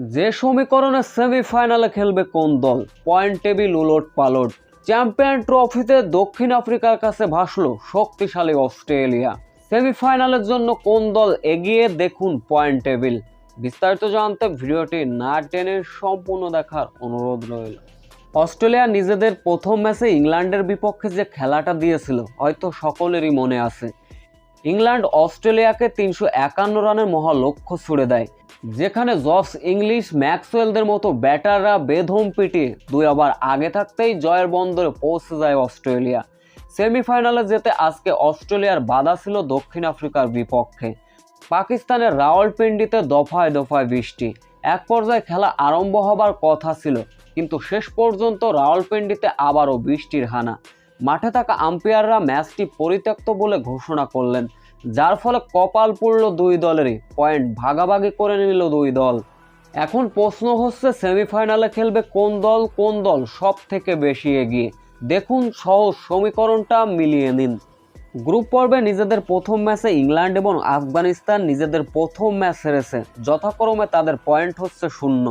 যে সমীকরণে সেমিফাইনালে খেলবে কোন দল? পয়েন্ট টেবিল উলট পালট। চ্যাম্পিয়ন ট্রফিতে দক্ষিণ আফ্রিকার কাছে ভাসল শক্তিশালী অস্ট্রেলিয়া। সেমিফাইনালের জন্য কোন দল এগিয়ে দেখুন পয়েন্ট টেবিল বিস্তারিত জানতে ভিডিওটি না টেনে সম্পূর্ণ দেখার অনুরোধ রইল। অস্ট্রেলিয়া নিজেদের প্রথম ম্যাচে ইংল্যান্ডের বিপক্ষে যে খেলাটা দিয়েছিল, হয়তো সকলেরই মনে আছে। ইংল্যান্ড অস্ট্রেলিয়াকে তিনশো একান্ন রানের মহা লক্ষ্য ছুড়ে দেয়, যেখানে জস ইংলিশ ম্যাক্সওয়েলদের মতো ব্যাটাররা বেধম পিটিয়ে দুই আবার আগে থাকতেই জয়ের বন্দরে পৌঁছে যায় অস্ট্রেলিয়া। সেমিফাইনালে যেতে আজকে অস্ট্রেলিয়ার বাধা ছিল দক্ষিণ আফ্রিকার বিপক্ষে। পাকিস্তানের রাওয়ালপিন্ডিতে দফায় দফায় বৃষ্টি। এক পর্যায়ে খেলা আরম্ভ হবার কথা ছিল, কিন্তু শেষ পর্যন্ত রাওয়ালপিন্ডিতে আবারও বৃষ্টির হানা। মাঠে থাকা আম্পায়াররা ম্যাচটি পরিত্যক্ত বলে ঘোষণা করলেন, যার ফলে কপাল পড়ল দুই দলেরই। পয়েন্ট ভাগাভাগি করে নিল দুই দল। এখন প্রশ্ন হচ্ছে, সেমিফাইনালে খেলবে কোন দল কোন দল সব থেকে বেশি এগিয়ে? দেখুন সহজ সমীকরণটা মিলিয়ে নিন। গ্রুপ পর্বে নিজেদের প্রথম ম্যাচে ইংল্যান্ড এবং আফগানিস্তান নিজেদের প্রথম ম্যাচ হেরেছে। যথাক্রমে তাদের পয়েন্ট হচ্ছে শূন্য।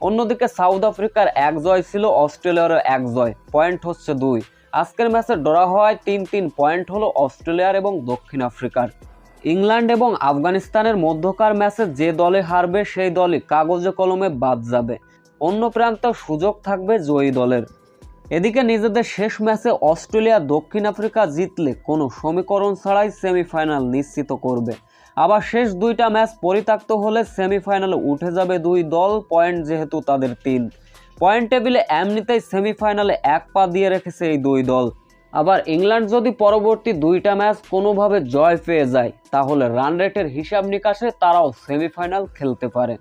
অন্যদিকে সাউথ আফ্রিকার এক জয় ছিল, অস্ট্রেলিয়ারও এক জয়। পয়েন্ট হচ্ছে দুই। আজকের ম্যাচে ডরা হওয়ায় তিন তিন পয়েন্ট হলো অস্ট্রেলিয়ার এবং দক্ষিণ আফ্রিকার। ইংল্যান্ড এবং আফগানিস্তানের মধ্যকার ম্যাচে যে দলে হারবে, সেই দলই কাগজে কলমে বাদ যাবে। অন্য প্রান্তে সুযোগ থাকবে জয়ী দলের। এদিকে নিজেদের শেষ ম্যাচে অস্ট্রেলিয়া দক্ষিণ আফ্রিকা জিতলে কোনো সমীকরণ ছাড়াই সেমিফাইনাল নিশ্চিত করবে। আবার শেষ দুইটা ম্যাচ পরিত্যক্ত হলে সেমিফাইনালে উঠে যাবে দুই দল, পয়েন্ট যেহেতু তাদের তিন। পয়েন্ট টেবিলে এমনিতেই সেমিফাইনালে এক পা দিয়ে রেখেছে এই দুই দল। আবার ইংল্যান্ড যদি পরবর্তী দুইটা ম্যাচ কোনোভাবে জয় পেয়ে যায়, তাহলে রান রেটের হিসাব নিকাশে তারাও সেমিফাইনাল খেলতে পারে।